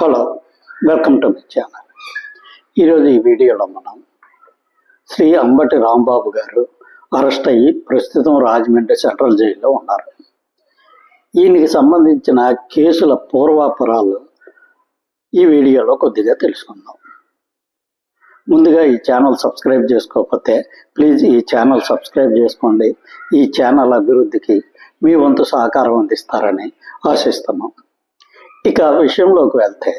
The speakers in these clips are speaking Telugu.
Hello welcome to my channel. ఈరోజు ఈ వీడియోలో మనం శ్రీ అంబటి రాంబాబు గారు అరెస్ట్ అయ్యి ప్రస్తుతం రాజమండ్రి సెంట్రల్ జైల్లో ఉన్నారు. ఈయనకి సంబంధించిన కేసుల పూర్వాపరాలు ఈ వీడియోలో కొద్దిగా తెలుసుకుందాం. ముందుగా ఈ ఛానల్ సబ్స్క్రైబ్ చేసుకోకపోతే ప్లీజ్ ఈ ఛానల్ సబ్స్క్రైబ్ చేసుకోండి. ఈ ఛానల్ అభివృద్ధికి మీ వంతు సహకారం అందిస్తారని ఆశిస్తున్నాం. ఇక విషయంలోకి వెళ్తే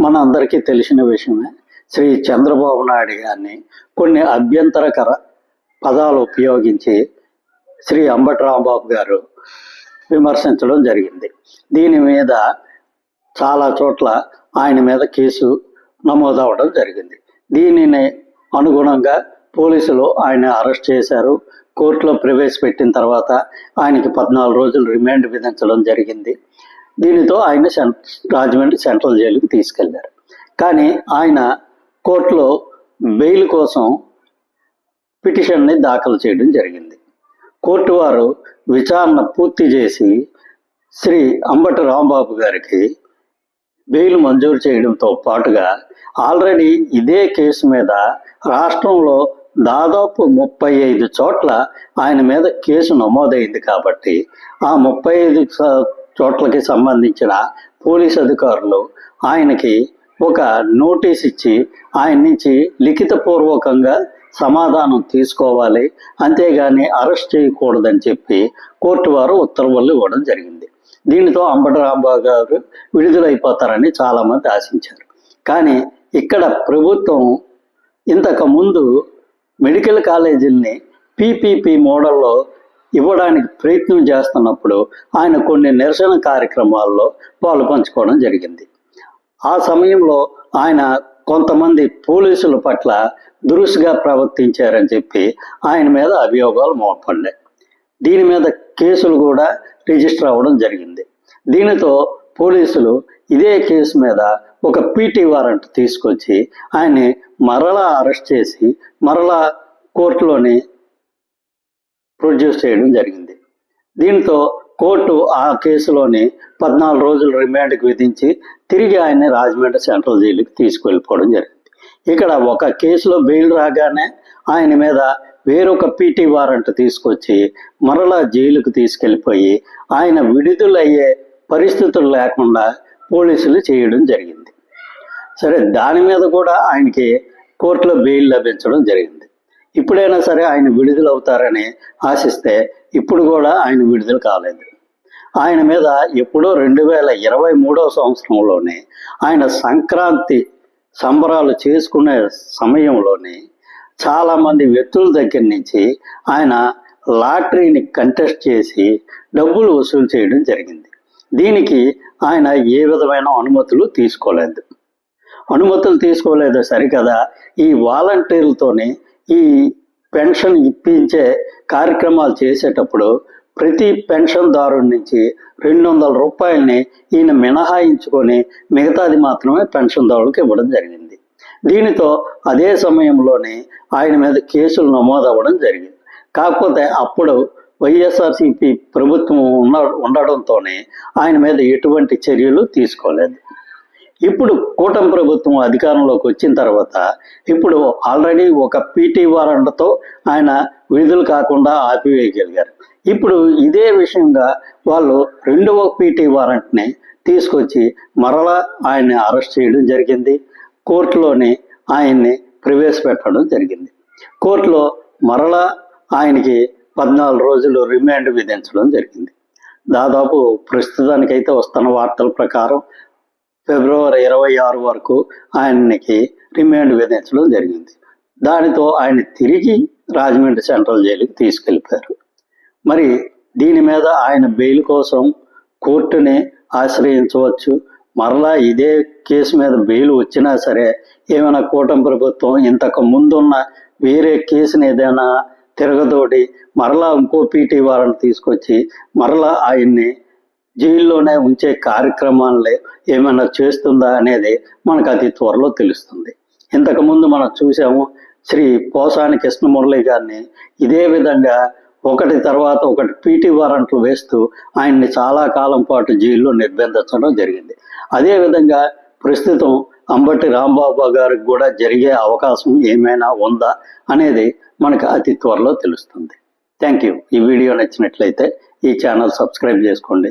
మన అందరికీ తెలిసిన విషయమే శ్రీ చంద్రబాబు నాయుడు గారిని కొన్ని అభ్యంతరకర పదాలు ఉపయోగించి శ్రీ అంబటి రాంబాబు గారు విమర్శించడం జరిగింది. దీని మీద చాలా చోట్ల ఆయన మీద కేసు నమోదవడం జరిగింది. దీనిని అనుగుణంగా పోలీసులు ఆయన అరెస్ట్ చేశారు. కోర్టులో ప్రవేశపెట్టిన తర్వాత ఆయనకి పద్నాలుగు రోజులు రిమాండ్ విధించడం జరిగింది. దీనితో ఆయన రాజమండ్రి సెంట్రల్ జైలుకి తీసుకెళ్ళారు. కానీ ఆయన కోర్టులో బెయిల్ కోసం పిటిషన్ని దాఖలు చేయడం జరిగింది. కోర్టు వారు విచారణ పూర్తి చేసి శ్రీ అంబటి రాంబాబు గారికి బెయిల్ మంజూరు చేయడంతో పాటుగా ఆల్రెడీ ఇదే కేసు మీద రాష్ట్రంలో దాదాపు ముప్పై ఐదు చోట్ల ఆయన మీద కేసు నమోదైంది కాబట్టి ఆ ముప్పై ఐదు చోట్లకి సంబంధించిన పోలీస్ అధికారులు ఆయనకి ఒక నోటీస్ ఇచ్చి ఆయన నుంచి లిఖితపూర్వకంగా సమాధానం తీసుకోవాలి అంతేగాని అరెస్ట్ చేయకూడదని చెప్పి కోర్టు వారు ఉత్తర్వులు ఇవ్వడం జరిగింది. దీనితో అంబటి రాంబాబు గారు విడుదలైపోతారని చాలామంది ఆశించారు. కానీ ఇక్కడ ప్రభుత్వం ఇంతకు ముందు మెడికల్ కాలేజీల్ని పీపీపీ మోడల్లో ఇవ్వడానికి ప్రయత్నం చేస్తున్నప్పుడు ఆయన కొన్ని నిరసన కార్యక్రమాల్లో పాలు పంచుకోవడం జరిగింది. ఆ సమయంలో ఆయన కొంతమంది పోలీసుల పట్ల దురుసుగా ప్రవర్తించారని చెప్పి ఆయన మీద అభియోగాలు మోపడ్డాయి. దీని మీద కేసులు కూడా రిజిస్టర్ అవ్వడం జరిగింది. దీనితో పోలీసులు ఇదే కేసు మీద ఒక పీటీ వారెంట్ తీసుకొచ్చి ఆయన్ని మరలా అరెస్ట్ చేసి మరలా కోర్టులోని ప్రొడ్యూస్ చేయడం జరిగింది. దీంతో కోర్టు ఆ కేసులోని పద్నాలుగు రోజులు రిమాండ్కి విధించి తిరిగి ఆయన్ని రాజమండ్రి సెంట్రల్ జైలుకి తీసుకెళ్ళిపోవడం జరిగింది. ఇక్కడ ఒక కేసులో బెయిల్ రాగానే ఆయన మీద వేరొక పీటీ వారెంట్ తీసుకొచ్చి మరలా జైలుకు తీసుకెళ్ళిపోయి ఆయన విడుదలయ్యే పరిస్థితులు లేకుండా పోలీసులు చేయడం జరిగింది. సరే దాని మీద కూడా ఆయనకి కోర్టులో బెయిల్ లభించడం జరిగింది. ఇప్పుడైనా సరే ఆయన విడుదలవుతారని ఆశిస్తే ఇప్పుడు కూడా ఆయన విడుదల కాలేదు. ఆయన మీద ఎప్పుడో రెండు వేల ఇరవై మూడవ సంవత్సరంలోనే ఆయన సంక్రాంతి సంబరాలు చేసుకునే సమయంలోనే చాలామంది వ్యక్తుల దగ్గర నుంచి ఆయన లాటరీని కంటెస్ట్ చేసి డబ్బులు వసూలు చేయడం జరిగింది. దీనికి ఆయన ఏ విధమైన అనుమతులు తీసుకోలేదు. అనుమతులు తీసుకోలేదు సరికదా ఈ వాలంటీర్లతోనే ఈ పెన్షన్ ఇప్పించే కార్యక్రమాలు చేసేటప్పుడు ప్రతి పెన్షన్దారుడి నుంచి రెండు వందల రూపాయలని ఈయన మినహాయించుకొని మిగతాది మాత్రమే పెన్షన్దారులకు ఇవ్వడం జరిగింది. దీనితో అదే సమయంలోనే ఆయన మీద కేసులు నమోదవ్వడం జరిగింది. కాకపోతే అప్పుడు వైఎస్ఆర్సీపీ ప్రభుత్వం ఉన్న ఉండడంతోనే ఆయన మీద ఎటువంటి చర్యలు తీసుకోలేదు. ఇప్పుడు కూటమి ప్రభుత్వం అధికారంలోకి వచ్చిన తర్వాత ఇప్పుడు ఆల్రెడీ ఒక పీటీ వారంటతో ఆయన విడుదల కాకుండా ఆపివేయగలిగారు. ఇప్పుడు ఇదే విషయంగా వాళ్ళు రెండవ పీటీ వారెంట్ని తీసుకొచ్చి మరలా ఆయన్ని అరెస్ట్ చేయడం జరిగింది. కోర్టులోని ఆయన్ని ప్రవేశపెట్టడం జరిగింది. కోర్టులో మరలా ఆయనకి పద్నాలుగు రోజులు రిమాండ్ విధించడం జరిగింది. దాదాపు ప్రస్తుతానికైతే వస్తున్న వార్తల ప్రకారం ఫిబ్రవరి ఇరవై ఆరు వరకు ఆయనకి రిమాండ్ విధించడం జరిగింది. దానితో ఆయన తిరిగి రాజమండ్రి సెంట్రల్ జైలుకి తీసుకెళ్ళిపోయారు. మరి దీని మీద ఆయన బెయిల్ కోసం కోర్టుని ఆశ్రయించవచ్చు. మరలా ఇదే కేసు మీద బెయిల్ వచ్చినా సరే ఏమైనా కూటమి ప్రభుత్వం ఇంతకు ముందున్న వేరే కేసుని ఏదైనా తిరగదోడి మరలా ఇంకో పీటీ వారెంట్ తీసుకొచ్చి మరలా ఆయన్ని జైల్లోనే ఉంచే కార్యక్రమాలే ఏమైనా చేస్తుందా అనేది మనకు అతి త్వరలో తెలుస్తుంది. ఇంతకుముందు మనం చూసాము శ్రీ పోసాని కృష్ణమురళి గారిని ఇదే విధంగా ఒకటి తర్వాత ఒకటి పీటీ వారెంట్లు వేస్తూ ఆయన్ని చాలా కాలం పాటు జైల్లో నిర్బంధించడం జరిగింది. అదేవిధంగా ప్రస్తుతం అంబటి రాంబాబు గారికి కూడా జరిగే అవకాశం ఏమైనా ఉందా అనేది మనకు అతి త్వరలో తెలుస్తుంది. Thank you. ఈ వీడియో నచ్చినట్లయితే ఈ ఛానల్ సబ్స్క్రైబ్ చేసుకోండి.